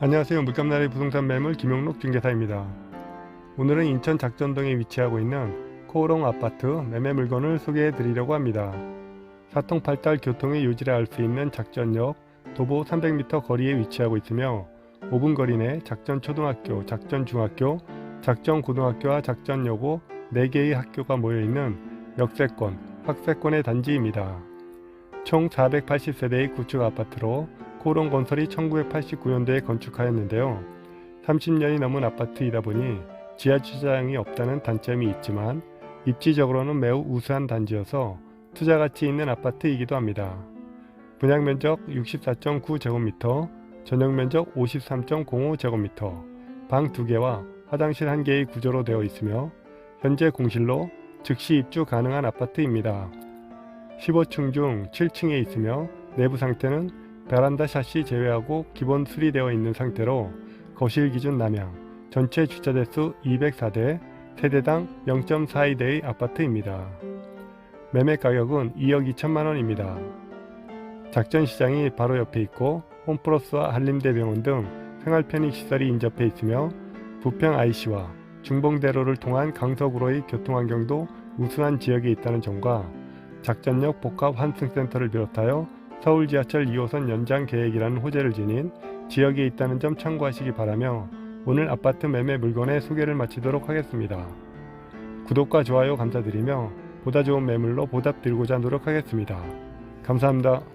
안녕하세요. 물감나라의 부동산 매물 김용록 중개사입니다. 오늘은 인천 작전동에 위치하고 있는 코오롱 아파트 매매 물건을 소개해 드리려고 합니다. 사통팔달 교통의 요지를 알 수 있는 작전역 도보 300m 거리에 위치하고 있으며 5분 거리 내 작전초등학교, 작전중학교, 작전고등학교와 작전여고 4개의 학교가 모여 있는 역세권, 학세권의 단지입니다. 총 480세대의 구축 아파트로 코롱 건설이 1989년도에 건축하였는데요. 30년이 넘은 아파트이다 보니 지하 주차장이 없다는 단점이 있지만 입지적으로는 매우 우수한 단지여서 투자 가치 있는 아파트이기도 합니다. 분양 면적 64.9제곱미터, 전용 면적 53.05제곱미터, 방 2개와 화장실 1개의 구조로 되어 있으며 현재 공실로 즉시 입주 가능한 아파트입니다. 15층 중 7층에 있으며 내부 상태는 베란다 샷시 제외하고 기본 수리되어 있는 상태로 거실 기준 남양, 전체 주차 대수 204대, 세대당 0.42대의 아파트입니다. 매매 가격은 2억 2천만 원입니다. 작전 시장이 바로 옆에 있고 홈플러스와 한림대병원 등 생활 편익 시설이 인접해 있으며 부평 IC와 중봉대로를 통한 강서구로의 교통 환경도 우수한 지역에 있다는 점과 작전역 복합 환승센터를 비롯하여 서울 지하철 2호선 연장 계획이라는 호재를 지닌 지역에 있다는 점 참고하시기 바라며 오늘 아파트 매매 물건의 소개를 마치도록 하겠습니다. 구독과 좋아요 감사드리며 보다 좋은 매물로 보답드리고자 노력하겠습니다. 감사합니다.